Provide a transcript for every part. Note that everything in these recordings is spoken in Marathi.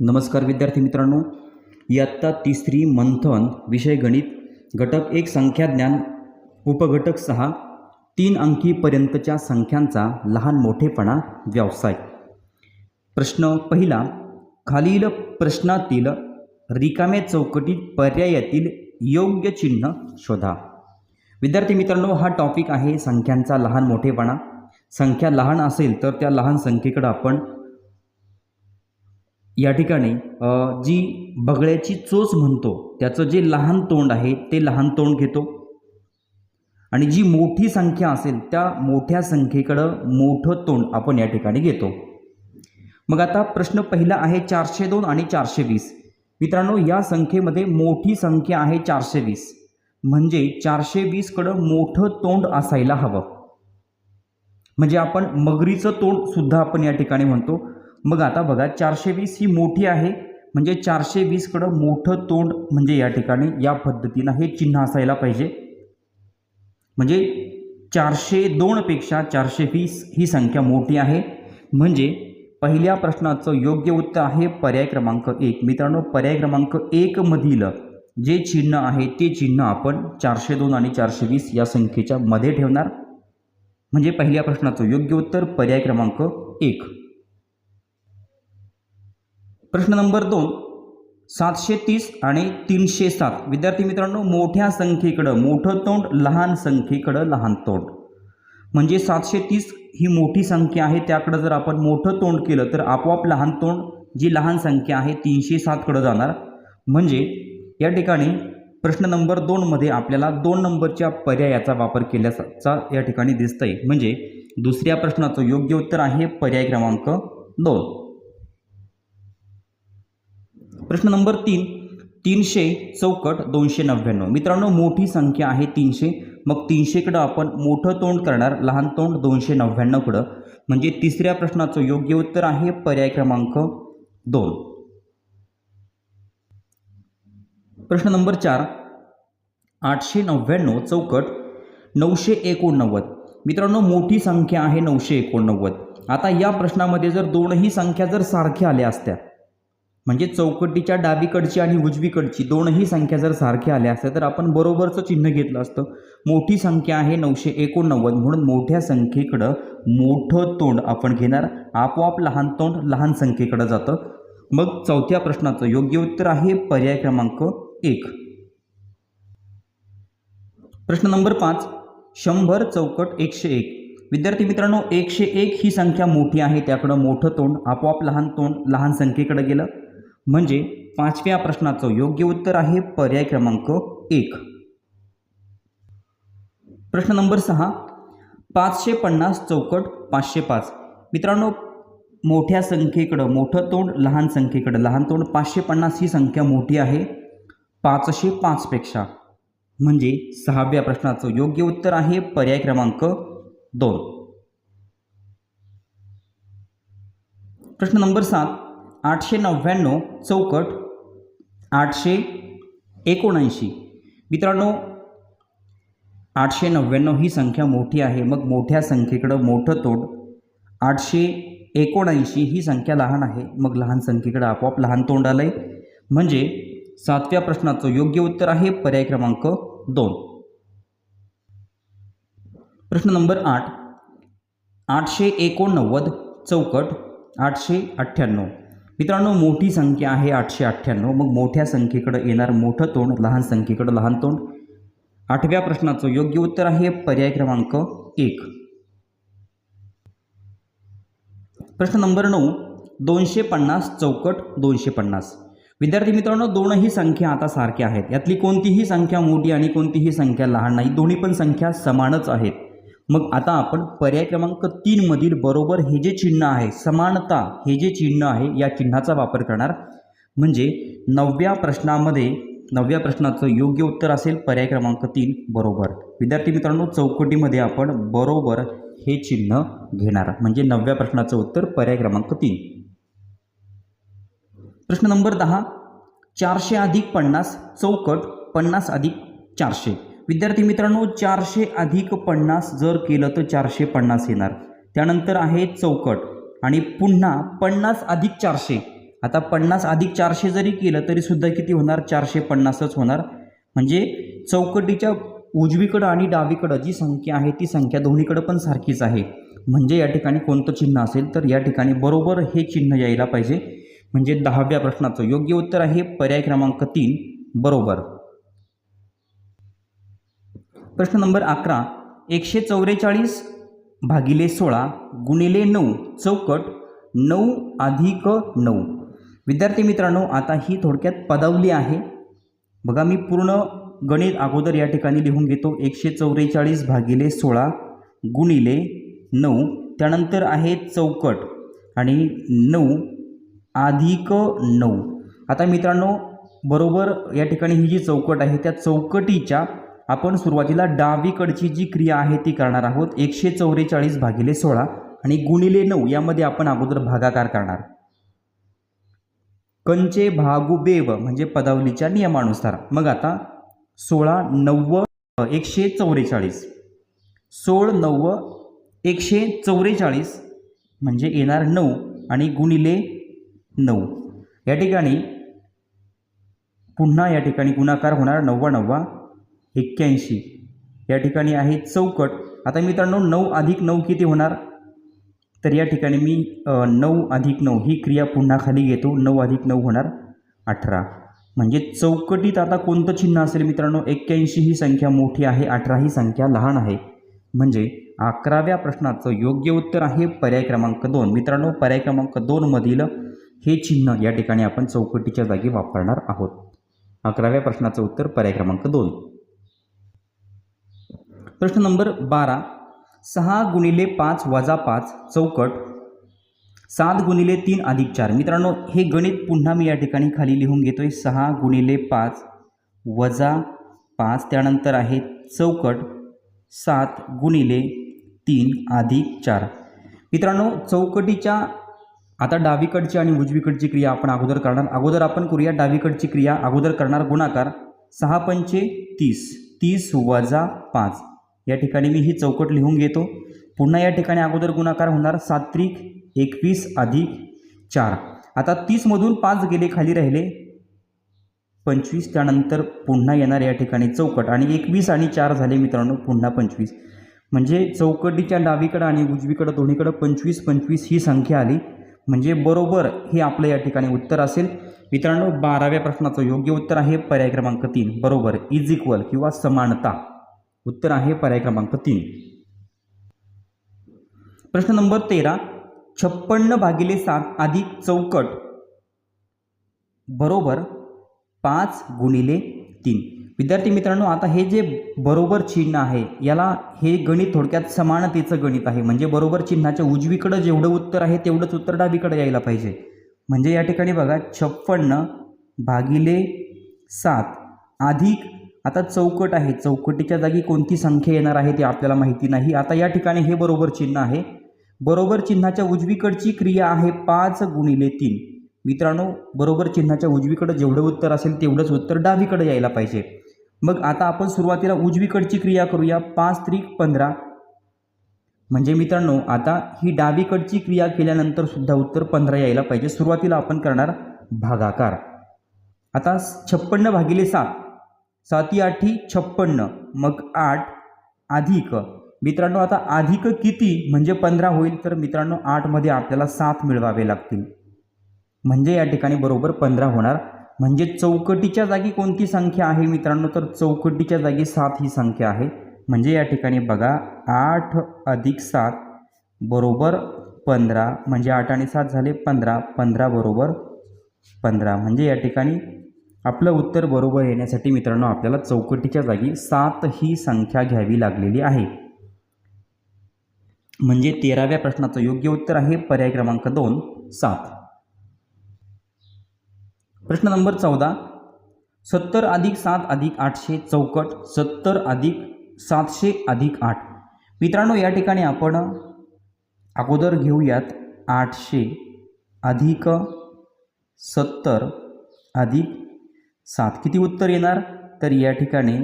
नमस्कार विद्यार्थी मित्रांनो. इयत्ता तिसरी मंथन विषय गणित घटक एक संख्याज्ञान उपघटक सहा तीन अंकीपर्यंतच्या संख्यांचा लहान मोठेपणा व्यवसाय. प्रश्न पहिला खालील प्रश्नातील रिकाम्या चौकटीत पर्यायातील योग्य चिन्ह शोधा. विद्यार्थी मित्रांनो हा टॉपिक आहे संख्यांचा लहान मोठेपणा. संख्या लहान असेल तर त्या लहान संख्येकडं आपण या ठिकाणी जी बगळ्याची चोच म्हणतो त्याचं जे लहान तोंड आहे ते लहान तोंड घेतो. आणि जी मोठी संख्या असेल त्या मोठ्या संख्येकडं मोठं तोंड आपण या ठिकाणी घेतो. मग आता प्रश्न पहिला आहे चारशे दोन आणि चारशे वीस. मित्रांनो या संख्येमध्ये मोठी संख्या आहे चारशे वीस. म्हणजे चारशे वीसकडं मोठं तोंड असायला हवं. म्हणजे आपण मगरीचं तोंड सुद्धा आपण या ठिकाणी म्हणतो. मग आता बघा चारशे वीस ही मोठी आहे. म्हणजे चारशे वीसकडं मोठं तोंड म्हणजे या ठिकाणी या पद्धतीनं हे चिन्ह असायला पाहिजे. म्हणजे चारशे दोनपेक्षा चारशे वीस ही संख्या मोठी आहे. म्हणजे पहिल्या प्रश्नाचं योग्य उत्तर आहे पर्याय क्रमांक एक. मित्रांनो पर्याय क्रमांक एकमधील जे चिन्ह आहे ते चिन्ह आपण चारशे दोन आणि चारशे वीस या संख्येच्या मध्ये ठेवणार. म्हणजे पहिल्या प्रश्नाचं योग्य उत्तर पर्याय क्रमांक एक. प्रश्न नंबर दोन. सातशे तीस आणि तीनशे सात. विद्यार्थी मित्रांनो मोठ्या संख्येकडं मोठं तोंड लहान संख्येकडं लहान तोंड. म्हणजे सातशे तीस ही मोठी संख्या आहे त्याकडं जर आपण मोठं तोंड केलं तर आपोआप लहान तोंड जी लहान संख्या आहे तीनशे सातकडं जाणार. म्हणजे या ठिकाणी प्रश्न नंबर दोनमध्ये आपल्याला दोन नंबरच्या पर्यायाचा वापर केल्याचा या ठिकाणी दिसतंय. म्हणजे दुसऱ्या प्रश्नाचं योग्य उत्तर आहे पर्याय क्रमांक दोन. प्रश्न नंबर तीन तीनशे चौकट दोनशे नव्याण्णव. मित्रांनो मोठी संख्या आहे तीनशे. मग तीनशेकडं आपण मोठं तोंड करणार लहान तोंड दोनशे नव्याण्णवकडं. म्हणजे तिसऱ्या प्रश्नाचं योग्य उत्तर आहे पर्याय क्रमांक दोन. प्रश्न नंबर चार आठशे नव्याण्णव चौकट नऊशे एकोणनव्वद. मित्रांनो मोठी संख्या आहे नऊशे एकोणनव्वद. आता या प्रश्नामध्ये जर दोनही संख्या जर सारख्या आल्या असत्या म्हणजे चौकटीच्या डावीकडची आणि उजवीकडची दोनही संख्या जर सारख्या आल्या असत्या तर आपण बरोबरचं चिन्ह घेतलं असतं. मोठी संख्या आहे नऊशे एकोणनव्वद म्हणून मोठ्या संख्येकडं मोठं तोंड आपण घेणार. आपोआप लहान तोंड लहान संख्येकडं जातं. मग चौथ्या प्रश्नाचं योग्य उत्तर आहे पर्याय क्रमांक एक. प्रश्न नंबर पाच शंभर चौकट एकशे एक. विद्यार्थी मित्रांनो एकशे एक ही संख्या मोठी आहे त्याकडं मोठं तोंड आपोआप लहान तोंड लहान संख्येकडे गेलं. म्हणजे पाचव्या प्रश्नाचं योग्य उत्तर आहे पर्याय क्रमांक एक. प्रश्न नंबर सहा पाचशे पन्नास चौकट पाचशे पाच. मित्रांनो मोठ्या संख्येकडं मोठं तोंड लहान संख्येकडं. लहान तोंड पाचशे पन्नास ही संख्या मोठी आहे. पाचशे पाचपेक्षा म्हणजे सहाव्या प्रश्नाचं योग्य उत्तर आहे पर्याय क्रमांक दोन. प्रश्न नंबर सात आठशे नव्याण्णव चौकट आठशे एकोणऐंशी. मित्रांनो आठशे नव्याण्णव ही संख्या मोठी आहे. मग मोठ्या संख्येकडं मोठं तोंड आठशे एकोणऐंशी ही संख्या लहान आहे. मग लहान संख्येकडं आपोआप लहान तोंड आलं आहे म्हणजे सातव्या प्रश्नाचं योग्य उत्तर आहे पर्याय क्रमांक दोन. प्रश्न नंबर आठ. आठशे एकोणनव्वद चौकट आठशे अठ्ठ्याण्णव. मित्रांनो मोठी संख्या आहे आठशे अठ्ठ्याण्णव. मग मोठ्या संख्येकडं येणार मोठं तोंड लहान संख्येकडं लहान तोंड. आठव्या प्रश्नाचं योग्य उत्तर आहे पर्याय क्रमांक एक. प्रश्न नंबर नऊ दोनशे पन्नास चौकट दोनशे पन्नास. विद्यार्थी मित्रांनो दोनही संख्या आता सारख्या आहेत. यातली कोणतीही संख्या मोठी आणि कोणतीही संख्या लहान नाही. दोन्ही पण संख्या समानच आहेत. मग आता आपण पर्याय क्रमांक तीनमधील बरोबर हे जे चिन्ह आहे समानता हे जे चिन्ह आहे या चिन्हाचा वापर करणार. म्हणजे नवव्या प्रश्नामध्ये नवव्या प्रश्नाचं योग्य उत्तर असेल पर्याय क्रमांक तीन बरोबर. विद्यार्थी मित्रांनो चौकटीमध्ये आपण बरोबर हे चिन्ह घेणार. म्हणजे नवव्या प्रश्नाचं उत्तर पर्याय क्रमांक तीन. प्रश्न नंबर दहा चारशे अधिक पन्नास चौकट पन्नास अधिक चारशे. विद्यार्थी मित्रांनो चारशे अधिक पन्नास जर केलं तर चारशे पन्नास येणार. त्यानंतर आहे चौकट आणि पुन्हा पन्नास अधिक चारशे. आता पन्नास अधिक चारशे जरी केलं तरीसुद्धा किती होणार? चारशे पन्नासच होणार. म्हणजे चौकटीच्या उजवीकडं आणि डावीकडं जी संख्या आहे ती संख्या दोन्हीकडं पण सारखीच आहे. म्हणजे या ठिकाणी कोणतं चिन्ह असेल तर या ठिकाणी बरोबर हे चिन्ह यायला पाहिजे. म्हणजे दहाव्या प्रश्नाचं योग्य उत्तर आहे पर्याय क्रमांक तीन बरोबर. प्रश्न नंबर अकरा एकशे चौवेचाळीस भागिले सोळा गुणिले नऊ चौकट नऊ अधिक नऊ. विद्यार्थी मित्रांनो आता ही थोडक्यात पदावली आहे. बघा मी पूर्ण गणित अगोदर या ठिकाणी लिहून घेतो. एकशे चौवेचाळीस भागिले सोळा गुणिले नऊ त्यानंतर आहे चौकट आणि नऊ अधिक नऊ. आता मित्रांनो बरोबर या ठिकाणी ही जी चौकट आहे त्या चौकटीच्या आपण सुरुवातीला डावीकडची जी क्रिया आहे ती करणार आहोत. एकशे चौवेचाळीस भागिले सोळा आणि गुणिले नऊ यामध्ये आपण अगोदर भागाकार करणार. कंचे भागू बेव म्हणजे पदावलीच्या नियमानुसार. मग आता सोळा नव्व एकशे चौवेचाळीस सोळ नव्व एकशे चौवेचाळीस म्हणजे येणार नऊ आणि गुणिले नऊ. या ठिकाणी पुन्हा या ठिकाणी गुणाकार होणार नव्वा नव्वा. एक्क्याऐंशी. या ठिकाणी आहे चौकट. आता मित्रांनो नऊ अधिक नऊ किती होणार? तर या ठिकाणी मी नऊ अधिक नऊ ही क्रिया पुन्हा खाली घेतो. नऊ अधिक नऊ होणार अठरा. म्हणजे चौकटीत आता कोणतं चिन्ह असेल मित्रांनो? एक्क्याऐंशी ही संख्या मोठी आहे अठरा ही संख्या लहान आहे. म्हणजे अकराव्या प्रश्नाचं योग्य उत्तर आहे पर्याय क्रमांक दोन. मित्रांनो पर्याय क्रमांक दोनमधील हे चिन्ह या ठिकाणी आपण चौकटीच्या जागी वापरणार आहोत. अकराव्या प्रश्नाचं उत्तर पर्याय क्रमांक दोन. प्रश्न नंबर बारा. सहा गुणिले पाच वजा पाच चौकट. सात गुणिले तीन अधिक चार. मित्रांनो हे गणित पुन्हा मी या ठिकाणी खाली लिहून घेतो आहे सहा गुणिले पाच वजा पाच त्यानंतर आहे चौकट. सात गुणिले तीन अधिक चार. मित्रांनो चौकटीच्या आता डावीकडची आणि उजवीकडची क्रिया आपण अगोदर करणार. अगोदर आपण करूया डावीकडची क्रिया अगोदर करणार गुणाकार. सहा पंचे तीस. तीस वजा पाच. या ठिकाणी मी ही चौकट लिहून घेतो. पुन्हा या ठिकाणी अगोदर गुणाकार होणार सात्विक एकवीस अधिक चार. आता तीसमधून पाच गेले खाली राहिले. पंचवीस त्यानंतर पुन्हा येणार या ठिकाणी चौकट. आणि एकवीस आणि चार झाले मित्रांनो पुन्हा पंचवीस. म्हणजे चौकटीच्या डावीकडं आणि उजवीकडं दोन्हीकडं पंचवीस पंचवीस ही संख्या आली. म्हणजे बरोबर हे आपलं या ठिकाणी उत्तर असेल. मित्रांनो बाराव्या प्रश्नाचं योग्य उत्तर आहे पर्याय क्रमांक तीन. बरोबर इज इक्वल किंवा समानता. उत्तर आहे पर्याय क्रमांक तीन. प्रश्न नंबर तेरा छप्पन्न भागिले सात अधिक चौकट बरोबर पाच गुणिले तीन. विद्यार्थी मित्रांनो आता हे जे बरोबर चिन्ह आहे याला हे गणित थोडक्यात समानतेचं गणित आहे. म्हणजे बरोबर चिन्हाच्या उजवीकडं जेवढं उत्तर आहे तेवढंच उत्तर डावीकडे यायला पाहिजे. म्हणजे या ठिकाणी बघा छप्पन्न भागिले सात अधिक आता चौकट आहे. चौकटीच्या जागी कोणती संख्या येणार आहे ते आपल्याला माहिती नाही. आता या ठिकाणी हे बरोबर चिन्ह आहे. बरोबर चिन्हाच्या उजवीकडची क्रिया आहे पाच गुणिले तीन. मित्रांनो बरोबर चिन्हाच्या उजवीकडे जेवढं उत्तर असेल तेवढंच उत्तर डावीकडे यायला पाहिजे. मग आता आपण सुरुवातीला उजवीकडची क्रिया करूया. पाच त्रिक पंधरा. म्हणजे मित्रांनो आता ही डावीकडची क्रिया केल्यानंतर सुद्धा उत्तर पंधरा यायला पाहिजे. सुरुवातीला आपण करणार भागाकार. आता छप्पन्न भागिले सात. साती आठी छप्पन्न मग आठ अधिक. मित्रांनो आता अधिक किती? म्हणजे पंधरा होईल तर मित्रांनो आठमध्ये आपल्याला सात मिळवावे लागतील. म्हणजे या ठिकाणी बरोबर पंधरा होणार. म्हणजे चौकटीच्या जागी कोणती संख्या आहे मित्रांनो? तर चौकटीच्या जागी सात ही संख्या आहे. म्हणजे या ठिकाणी बघा आठ अधिक सात बरोबर पंधरा. म्हणजे आठ आणि सात झाले पंधरा. पंधरा बरोबर पंधरा. म्हणजे या ठिकाणी आपलं उत्तर बरोबर येण्यासाठी मित्रांनो आपल्याला चौकटीच्या जागी सात ही संख्या घ्यावी लागलेली आहे. म्हणजे तेराव्या प्रश्नाचं योग्य उत्तर आहे पर्याय क्रमांक दोन सात. प्रश्न नंबर चौदा. सत्तर अधिक सात अधिक आठशे चौकट सत्तर अधिक सातशे अधिक आठ. मित्रांनो या ठिकाणी आपण अगोदर घेऊयात आठशे अधिक सत्तर अधिक सात किती उत्तर येणार? तर या ठिकाणी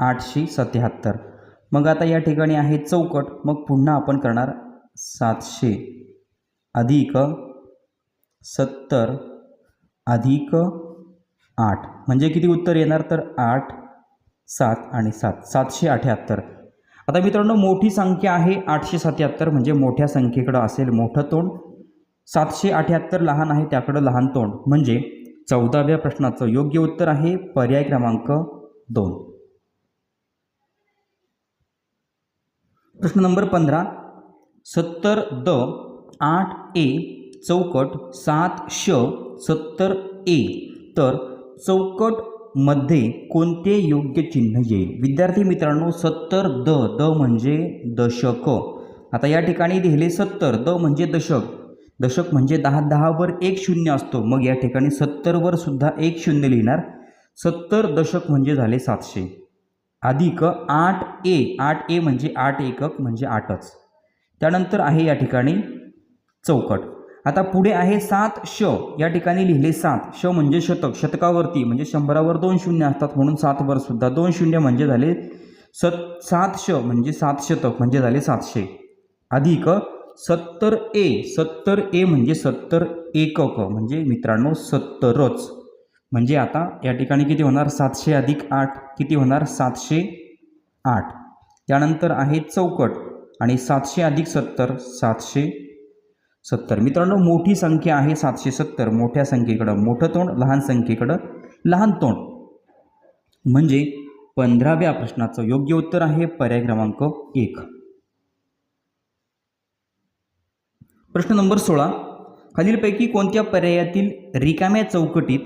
आठशे सत्याहत्तर. मग आता या ठिकाणी आहे चौकट. मग पुन्हा आपण करणार सातशे अधिक सत्तर अधिक आठ. म्हणजे किती उत्तर येणार? तर आठ सात आणि सात. सातशे अठ्याहत्तर. आता मित्रांनो मोठी संख्या आहे आठशे सत्याहत्तर. म्हणजे मोठ्या संख्येकडं असेल मोठं तोंड. सातशे अठ्याहत्तर लहान आहे त्याकडं लहान तोंड. म्हणजे चौदाव्या प्रश्नाचं योग्य उत्तर आहे. पर्याय क्रमांक दोन. प्रश्न नंबर पंधरा. सत्तर द आठ ए चौकट सात श सत्तर ए. तर चौकटमध्ये कोणते योग्य चिन्ह येईल? विद्यार्थी मित्रांनो सत्तर द द म्हणजे दशक. आता या ठिकाणी लिहिले सत्तर द म्हणजे दशक. दशक म्हणजे दहा दहावर एक शून्य असतो. मग या ठिकाणी सत्तरवर सुद्धा एक शून्य लिहिणार. सत्तर दशक म्हणजे झाले सातशे. अधिक आठ ए. आठ ए म्हणजे आठ एकक म्हणजे आठच. त्यानंतर आहे या ठिकाणी चौकट. आता पुढे आहे सात श. या ठिकाणी लिहिले सात. श म्हणजे शतक. शतकावरती म्हणजे शंभरावर दोन शून्य असतात म्हणून सातवर सुद्धा दोन शून्य म्हणजे झाले सत सात श म्हणजे सात शतक म्हणजे झाले सातशे. अधिक सत्तर ए सत्तर ए म्हणजे सत्तर एकक म्हणजे मित्रांनो सत्तरच. म्हणजे आता या ठिकाणी किती होणार? सातशे अधिक आठ किती होणार? सातशे आठ. त्यानंतर आहे चौकट आणि सातशे अधिक सत्तर सातशे सत्तर. मित्रांनो मोठी संख्या आहे सातशे सत्तर. मोठ्या संख्येकडं मोठं तोंड लहान संख्येकडं लहान तोंड. म्हणजे पंधराव्या प्रश्नाचं योग्य उत्तर आहे पर्याय क्रमांक एक. प्रश्न नंबर सोळा. खालीलपैकी कोणत्या पर्यायातील रिकाम्या चौकटीत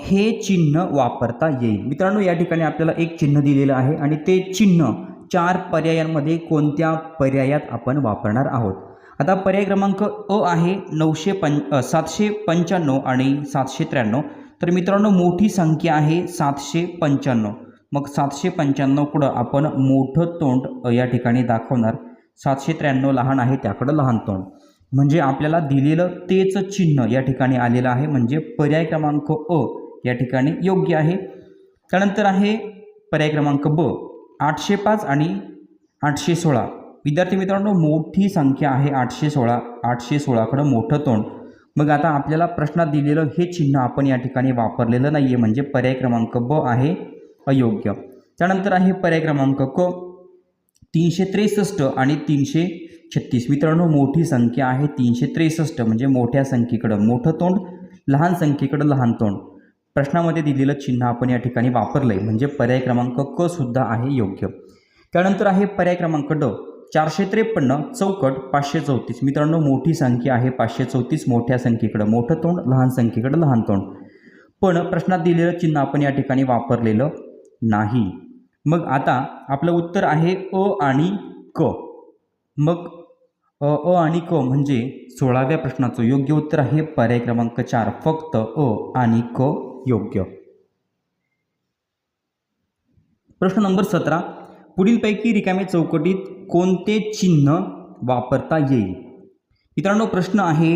हे चिन्ह वापरता येईल? मित्रांनो या ठिकाणी आपल्याला एक चिन्ह दिलेलं आहे आणि ते चिन्ह चार पर्यायांमध्ये कोणत्या पर्यायात आपण वापरणार आहोत? आता पर्याय क्रमांक अ आहे नऊशे पं सातशे पंच्याण्णव आणि सातशे त्र्याण्णव. तर मित्रांनो मोठी संख्या आहे सातशे पंच्याण्णव. मग सातशे पंच्याण्णव कुठं आपण मोठं तोंड या ठिकाणी दाखवणार. सातशे त्र्याण्णव लहान आहे त्याकडं लहान तोंड. म्हणजे आपल्याला दिलेलं तेच चिन्ह या ठिकाणी आलेलं आहे. म्हणजे पर्याय क्रमांक अ या ठिकाणी योग्य आहे. त्यानंतर आहे पर्याय क्रमांक ब आठशे पाच आणि आठशे सोळा. विद्यार्थी मित्रांनो मोठी संख्या आहे आठशे सोळा. आठशे सोळाकडं मोठं तोंड. मग आता आपल्याला प्रश्नात दिलेलं हे चिन्ह आपण या ठिकाणी वापरलेलं नाही आहे म्हणजे पर्याय क्रमांक ब आहे अयोग्य. त्यानंतर आहे पर्याय क्रमांक क तीनशे त्रेसष्ट आणि तीनशे छत्तीस. मित्रांनो मोठी संख्या आहे तीनशे त्रेसष्ट म्हणजे मोठ्या संख्येकडं. मोठं तोंड लहान संख्येकडं लहान तोंड. प्रश्नामध्ये दिलेलं चिन्ह आपण या ठिकाणी वापरलं आहे म्हणजे पर्याय क्रमांक क सुद्धा आहे योग्य. त्यानंतर आहे पर्याय क्रमांक ड चारशे त्रेपन्न चौकट पाचशे चौतीस. मित्रांनो मोठी संख्या आहे पाचशे चौतीस मोठ्या संख्येकडं. मोठं तोंड लहान संख्येकडं लहान तोंड. पण प्रश्नात दिलेलं चिन्ह आपण या ठिकाणी वापरलेलं नाही. मग आता आपलं उत्तर आहे अ आणि क. मग अ अ आणि क म्हणजे सोळाव्या प्रश्नाचं योग्य उत्तर आहे. पर्याय क्रमांक चार फक्त अ आणि क योग्य. प्रश्न नंबर सतरा. पुढीलपैकी रिकाम्या चौकटीत कोणते चिन्ह वापरता येईल? मित्रांनो प्रश्न आहे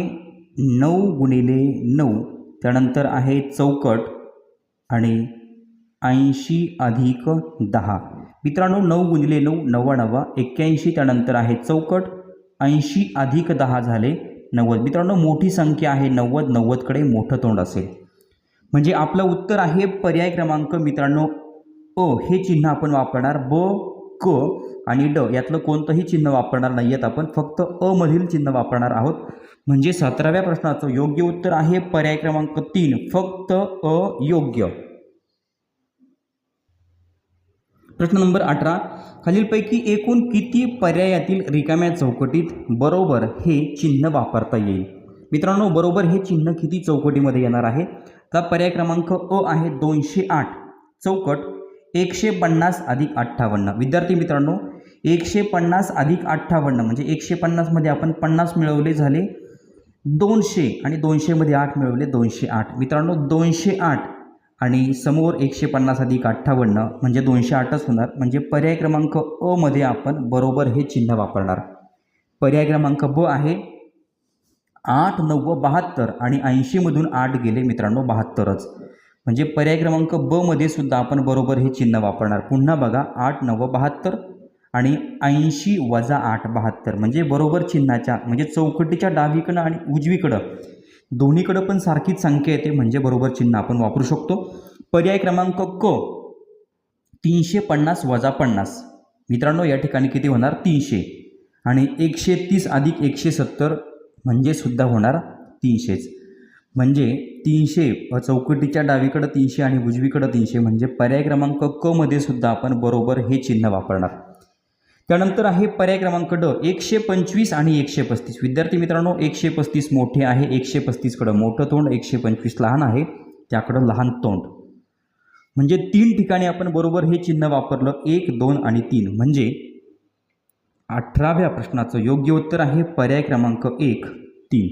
नऊ गुणिले नऊ. त्यानंतर आहे चौकट आणि ऐंशी अधिक दहा. मित्रांनो नऊ गुणिले नऊ नव्वा नव्वा एक्क्याऐंशी त्यानंतर आहे चौकट. ऐंशी अधिक दहा झाले नव्वद. मित्रांनो मोठी संख्या आहे नव्वद. नव्वदकडे मोठं तोंड असेल. म्हणजे आपलं उत्तर आहे पर्याय क्रमांक मित्रांनो अ. हे चिन्ह आपण वापरणार ब क आणि ड. यातलं कोणतंही चिन्ह वापरणार नाही आहेत आपण. फक्त अ मधील चिन्ह वापरणार आहोत. म्हणजे सतराव्या प्रश्नाचं योग्य उत्तर आहे पर्याय क्रमांक तीन. फक्त अ योग्य. प्रश्न नंबर अठरा. खालीलपैकी एकूण किती पर्यायातील रिकाम्या चौकटीत बरोबर हे चिन्ह वापरता येईल? मित्रांनो बरोबर हे चिन्ह किती चौकटीमध्ये येणार आहे? तर पर्याय क्रमांक अ आहे दोनशे आठ. चौकट एकशे पन्नास अधिक अठ्ठावन्न. विद्यार्थी मित्रांनो एकशे पन्नास अधिक अठ्ठावन्न म्हणजे एकशे पन्नासमध्ये आपण पन्नास मिळवले झाले दोनशे आणि दोनशेमध्ये आठ मिळवले दोनशे आठ. मित्रांनो दोनशे आठ आणि समोर एकशे पन्नास अधिक अठ्ठावन्न म्हणजे दोनशे आठच होणार. म्हणजे पर्याय क्रमांक अ मध्ये आपण बरोबर हे चिन्ह वापरणार. पर्याय क्रमांक ब आहे आठ नव्व बहात्तर आणि ऐंशीमधून आठ गेले मित्रांनो बहात्तरच. म्हणजे पर्याय क्रमांक ब मध्ये सुद्धा आपण बरोबर हे चिन्ह वापरणार. पुन्हा बघा आठ नव्व बहात्तर आणि ऐंशी वजा आठ बहात्तर. म्हणजे बरोबर चिन्हाच्या म्हणजे चौकटीच्या डावीकडं आणि उजवीकडं दोन्हीकडं पण सारखीच संख्या येते म्हणजे बरोबर चिन्ह आपण वापरू शकतो. पर्याय क्रमांक क तीनशे पन्नास वजा पन्नास. मित्रांनो या ठिकाणी किती होणार? तीनशे. आणि एकशे तीस अधिक एकशे सत्तर म्हणजे सुद्धा होणार तीनशेच. म्हणजे तीनशे चौकटीच्या डावीकडं तीनशे आणि उजवीकडं तीनशे म्हणजे पर्याय क्रमांक क मध्ये सुद्धा आपण बरोबर हे चिन्ह वापरणार. त्यानंतर आहे पर्याय क्रमांक ड एकशे पंचवीस आणि एकशे पस्तीस. विद्यार्थी मित्रांनो एकशे पस्तीस मोठे आहे एकशे पस्तीसकडं मोठं तोंड एकशे पंचवीस लहान आहे त्याकडं लहान तोंड. म्हणजे तीन ठिकाणी आपण बरोबर हे चिन्ह वापरलं एक दोन आणि तीन. म्हणजे अठराव्या प्रश्नाचं योग्य उत्तर आहे पर्याय क्रमांक एक तीन.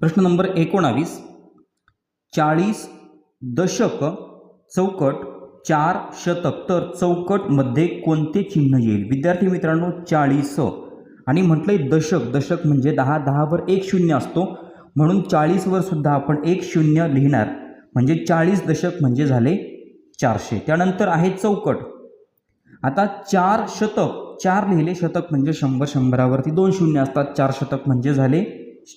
प्रश्न नंबर एकोणावीस. चाळीस दशक चौकट चार शतक तर चौकटमध्ये कोणते चिन्ह येईल? विद्यार्थी मित्रांनो चाळीस. आणि म्हटलंय दशक. दशक म्हणजे दहा दहावर एक शून्य असतो. म्हणून चाळीसवर सुद्धा आपण एक शून्य लिहिणार. म्हणजे चाळीस दशक म्हणजे झाले चारशे. त्यानंतर आहे चौकट. आता चार शतक. चार लिहिले शतक म्हणजे शंभर. शंभरावरती दोन शून्य असतात. चार शतक म्हणजे झाले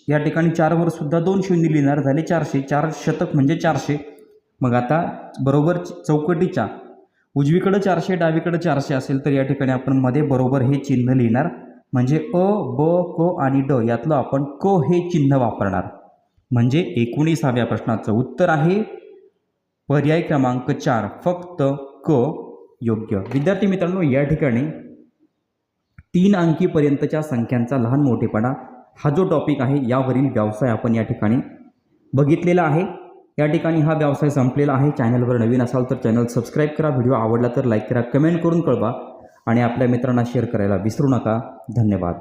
या ठिकाणी चारवर सुद्धा दोन शून्य लिहिणार. झाले चारशे. चार शतक म्हणजे चारशे. मग आता बरोबर चौकटीच्या उजवीकडं चारशे डावीकडं चारशे असेल तर या ठिकाणी आपण मध्ये बरोबर हे चिन्ह लिहिणार. म्हणजे अ ब क आणि ड यातलं आपण क हे चिन्ह वापरणार. म्हणजे एकोणीसाव्या प्रश्नाचं उत्तर आहे. पर्याय क्रमांक चार फक्त क योग्य. विद्यार्थी मित्रांनो या ठिकाणी तीन अंकीपर्यंतच्या संख्यांचा लहान मोठेपणा हा जो टॉपिक आहे यावरील व्यवसाय आपण या ठिकाणी बघितलेला आहे. या ठिकाणी हा व्यवसाय संपलेला आहे. चॅनलवर नवीन असाल तर चॅनल सबस्क्राईब करा. व्हिडिओ आवडला तर लाईक करा. कमेंट करून कळवा. आणि आपल्या मित्रांना शेअर करायला विसरू नका. धन्यवाद.